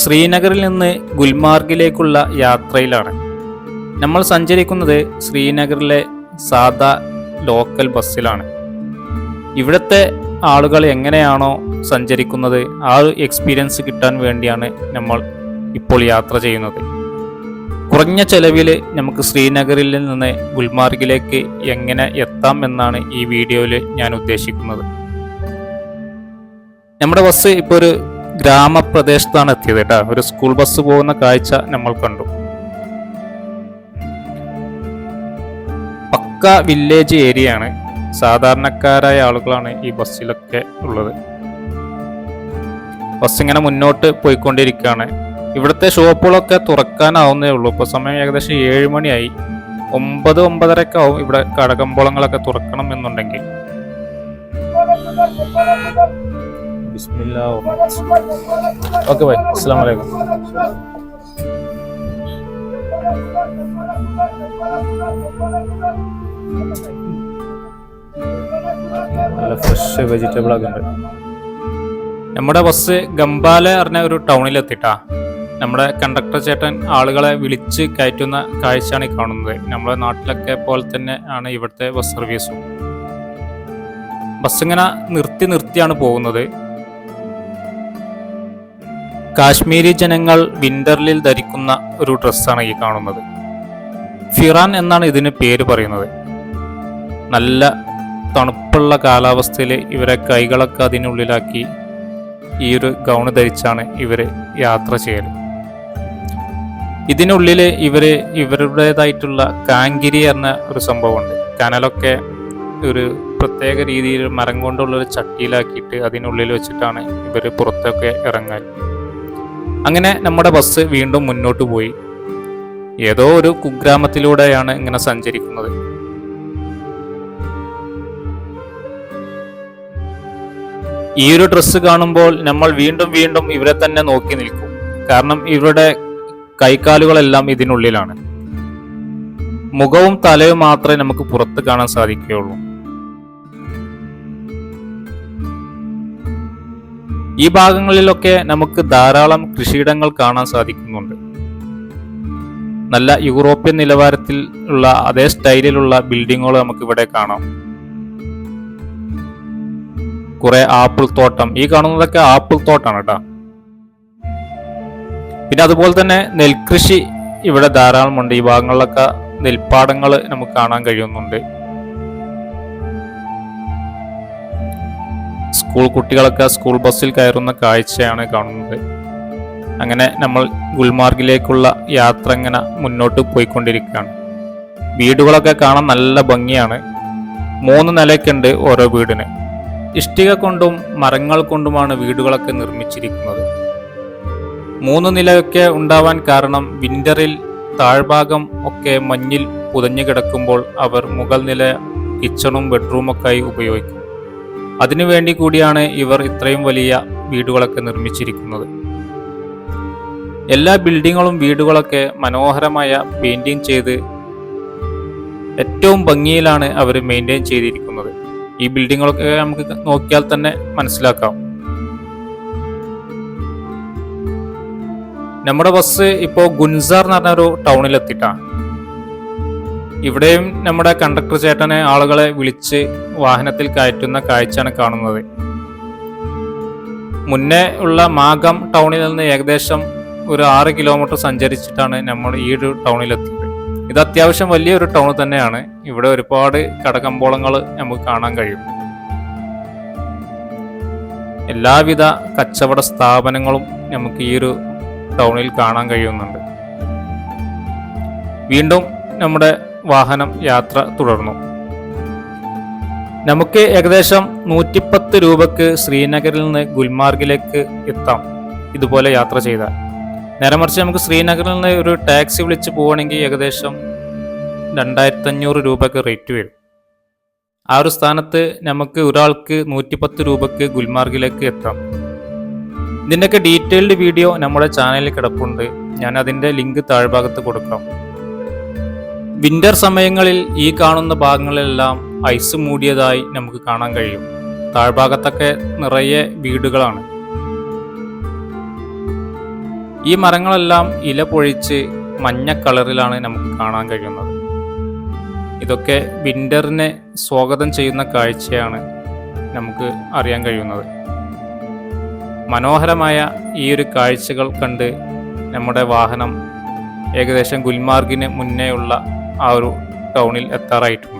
ശ്രീനഗറിൽ നിന്ന് ഗുൽമാർഗിലേക്കുള്ള യാത്രയിലാണ്. നമ്മൾ സഞ്ചരിക്കുന്നത് ശ്രീനഗറിലെ സാധാ ലോക്കൽ ബസ്സിലാണ്. ഇവിടുത്തെ ആളുകൾ എങ്ങനെയാണോ സഞ്ചരിക്കുന്നത് ആ ഒരു എക്സ്പീരിയൻസ് കിട്ടാൻ വേണ്ടിയാണ് നമ്മൾ ഇപ്പോൾ യാത്ര ചെയ്യുന്നത്. കുറഞ്ഞ ചെലവിൽ നമുക്ക് ശ്രീനഗറിൽ നിന്ന് ഗുൽമാർഗിലേക്ക് എങ്ങനെ എത്താം എന്നാണ് ഈ വീഡിയോയിൽ ഞാൻ ഉദ്ദേശിക്കുന്നത്. നമ്മുടെ ബസ് ഇപ്പോൾ ഒരു ഗ്രാമപ്രദേശത്താണ് എത്തിയത് കേട്ടോ. ഒരു സ്കൂൾ ബസ് പോകുന്ന കാഴ്ച നമ്മൾ കണ്ടു. പക്ക വില്ലേജ് ഏരിയ ആണ്. സാധാരണക്കാരായ ആളുകളാണ് ഈ ബസ്സിലൊക്കെ ഉള്ളത്. ബസ് ഇങ്ങനെ മുന്നോട്ട് പോയിക്കൊണ്ടിരിക്കുകയാണ്. ഇവിടുത്തെ ഷോപ്പുകളൊക്കെ തുറക്കാനാവുന്നേ ഉള്ളൂ. ഇപ്പോൾ സമയം ഏകദേശം ഏഴ് മണിയായി. ഒമ്പത് ഒമ്പതരക്കെ ആവും ഇവിടെ കടകമ്പോളങ്ങളൊക്കെ തുറക്കണം എന്നുണ്ടെങ്കിൽ. Okay bye. അസ്സാം വലൈക്കും നല്ല ഫ്രഷ് വെജിറ്റബിൾ ഒക്കെ ഉണ്ട്. നമ്മുടെ ബസ് ഗംബാല പറഞ്ഞ ഒരു ടൗണിൽ എത്തിട്ടാ. നമ്മുടെ കണ്ടക്ടർ ചേട്ടൻ ആളുകളെ വിളിച്ച് കയറ്റുന്ന കാഴ്ചയാണ് ഈ കാണുന്നത്. നമ്മുടെ നാട്ടിലൊക്കെ പോലെ തന്നെ ആണ് ഇവിടുത്തെ ബസ് സർവീസും ബസ് ഇങ്ങനെ നിർത്തി നിർത്തിയാണ് പോകുന്നത്. കാശ്മീരി ജനങ്ങൾ വിന്ററിൽ ധരിക്കുന്ന ഒരു ഡ്രസ്സാണ് ഈ കാണുന്നത്. ഫിറാൻ എന്നാണ് ഇതിന് പേര് പറയുന്നത്. നല്ല തണുപ്പുള്ള കാലാവസ്ഥയിൽ ഇവരെ കൈകളൊക്കെ അതിനുള്ളിലാക്കി ഈ ഒരു ഗൗൺ ധരിച്ചാണ് ഇവർ യാത്ര ചെയ്യൽ ഇതിനുള്ളിൽ ഇവർ ഇവരുടേതായിട്ടുള്ള കാങ്കിരി എന്ന ഒരു സംഭവമുണ്ട്. കനലൊക്കെ ഒരു പ്രത്യേക രീതിയിൽ മരം കൊണ്ടുള്ളൊരു ചട്ടിയിലാക്കിയിട്ട് അതിനുള്ളിൽ വെച്ചിട്ടാണ് ഇവർ പുറത്തൊക്കെ ഇറങ്ങാൻ അങ്ങനെ നമ്മുടെ ബസ് വീണ്ടും മുന്നോട്ട് പോയി. ഏതോ ഒരു കുഗ്രാമത്തിലൂടെയാണ് ഇങ്ങനെ സഞ്ചരിക്കുന്നത്. ഈ ഒരു ഡ്രസ്സ് കാണുമ്പോൾ നമ്മൾ വീണ്ടും വീണ്ടും ഇവരെ തന്നെ നോക്കി നിൽക്കും. കാരണം ഇവരുടെ കൈക്കാലുകളെല്ലാം ഇതിനുള്ളിലാണ്. മുഖവും തലയും മാത്രമേ നമുക്ക് പുറത്ത് കാണാൻ സാധിക്കുകയുള്ളൂ. ഈ ഭാഗങ്ങളിലൊക്കെ നമുക്ക് ധാരാളം കൃഷിയിടങ്ങൾ കാണാൻ സാധിക്കുന്നുണ്ട്. നല്ല യൂറോപ്യൻ നിലവാരത്തിൽ ഉള്ള അതേ സ്റ്റൈലിലുള്ള ബിൽഡിങ്ങുകൾ നമുക്ക് ഇവിടെ കാണാം. കുറെ ആപ്പിൾ തോട്ടം ഈ കാണുന്നതൊക്കെ ആപ്പിൾ തോട്ടാണ് കേട്ടോ. പിന്നെ അതുപോലെ തന്നെ നെൽകൃഷി ഇവിടെ ധാരാളമുണ്ട്. ഈ ഭാഗങ്ങളിലൊക്കെ നെൽപ്പാടങ്ങൾ നമുക്ക് കാണാൻ കഴിയുന്നുണ്ട്. സ്കൂൾ കുട്ടികളൊക്കെ സ്കൂൾ ബസ്സിൽ കയറുന്ന കാഴ്ചയാണ് കാണുന്നത്. അങ്ങനെ നമ്മൾ ഗുൽമാർഗിലേക്കുള്ള യാത്ര ഇങ്ങനെ മുന്നോട്ട് പോയിക്കൊണ്ടിരിക്കുകയാണ്. വീടുകളൊക്കെ കാണാൻ നല്ല ഭംഗിയാണ്. മൂന്ന് നിലയ്ക്കുണ്ട് ഓരോ വീടിന്. ഇഷ്ടിക കൊണ്ടും മരങ്ങൾ കൊണ്ടുമാണ് വീടുകളൊക്കെ നിർമ്മിച്ചിരിക്കുന്നത്. മൂന്ന് നിലയൊക്കെ ഉണ്ടാവാൻ കാരണം വിന്ററിൽ താഴ്ഭാഗം ഒക്കെ മഞ്ഞിൽ പുതഞ്ഞു കിടക്കുമ്പോൾ അവർ മുകൾ നില കിച്ചണും ബെഡ്റൂമൊക്കെയായി ഉപയോഗിക്കും. അതിനുവേണ്ടി കൂടിയാണ് ഇവർ ഇത്രയും വലിയ വീടുകളൊക്കെ നിർമ്മിച്ചിരിക്കുന്നത്. എല്ലാ ബിൽഡിങ്ങുകളും വീടുകളൊക്കെ മനോഹരമായ പെയിന്റിങ് ചെയ്ത് ഏറ്റവും ഭംഗിയിലാണ് അവർ മെയിന്റെയിൻ ചെയ്തിരിക്കുന്നത്. ഈ ബിൽഡിങ്ങുകളൊക്കെ നമുക്ക് നോക്കിയാൽ തന്നെ മനസ്സിലാക്കാം. നമ്മുടെ ബസ് ഇപ്പോൾ ഗുൻസാർ എന്ന് പറഞ്ഞ ഒരു ടൗണിൽ എത്തിയിട്ടാണ് ഇവിടെയും നമ്മുടെ കണ്ടക്ടർ ചേട്ടനെ ആളുകളെ വിളിച്ച് വാഹനത്തിൽ കയറ്റുന്ന കാഴ്ചയാണ് കാണുന്നത്. മുന്നേ ഉള്ള മാഗം ടൗണിൽ നിന്ന് ഏകദേശം ഒരു ആറ് കിലോമീറ്റർ സഞ്ചരിച്ചിട്ടാണ് നമ്മൾ ഈ ഒരു ടൗണിലെത്തിയത്. ഇത് അത്യാവശ്യം വലിയൊരു ടൗൺ തന്നെയാണ്. ഇവിടെ ഒരുപാട് കടകമ്പോളങ്ങൾ നമുക്ക് കാണാൻ കഴിയും. എല്ലാവിധ കച്ചവട സ്ഥാപനങ്ങളും നമുക്ക് ഈ ഒരു ടൗണിൽ കാണാൻ കഴിയുന്നുണ്ട്. വീണ്ടും നമ്മുടെ വാഹനം യാത്ര തുടർന്നു. നമുക്ക് ഏകദേശം നൂറ്റിപ്പത്ത് രൂപക്ക് ശ്രീനഗറിൽ നിന്ന് ഗുൽമാർഗിലേക്ക് എത്താം. ഇതുപോലെ യാത്ര ചെയ്താൽ. നേരെ മറിച്ച് നമുക്ക് ശ്രീനഗറിൽ നിന്ന് ഒരു ടാക്സി വിളിച്ച് പോവുകയാണെങ്കിൽ ഏകദേശം രണ്ടായിരത്തി അഞ്ഞൂറ് രൂപക്ക് റേറ്റ് വരും. ആ ഒരു സ്ഥാനത്ത് നമുക്ക് ഒരാൾക്ക് നൂറ്റിപ്പത്ത് രൂപക്ക് ഗുൽമാർഗിലേക്ക് എത്താം. ഇതിന്റെയൊക്കെ ഡീറ്റെയിൽഡ് വീഡിയോ നമ്മുടെ ചാനലിൽ കിടപ്പുണ്ട്. ഞാൻ അതിന്റെ ലിങ്ക് താഴ്ഭാഗത്ത് കൊടുക്കാം. വിന്റർ സമയങ്ങളിൽ ഈ കാണുന്ന ഭാഗങ്ങളിലെല്ലാം ഐസ് മൂടിയതായി നമുക്ക് കാണാൻ കഴിയും. താഴ്ഭാഗത്തൊക്കെ നിറയെ വീടുകളാണ്. ഈ മരങ്ങളെല്ലാം ഇല പൊഴിച്ച് മഞ്ഞ കളറിലാണ് നമുക്ക് കാണാൻ കഴിയുന്നത്. ഇതൊക്കെ വിന്ററിനെ സ്വാഗതം ചെയ്യുന്ന കാഴ്ചയാണ് നമുക്ക് അറിയാൻ കഴിയുന്നത്. മനോഹരമായ ഈ ഒരു കാഴ്ചകൾ കണ്ട് നമ്മുടെ വാഹനം ഏകദേശം ഗുൽമാർഗിന് മുന്നേയുള്ള ആ ഒരു ടൗണിൽ എത്താറായിട്ടുണ്ട്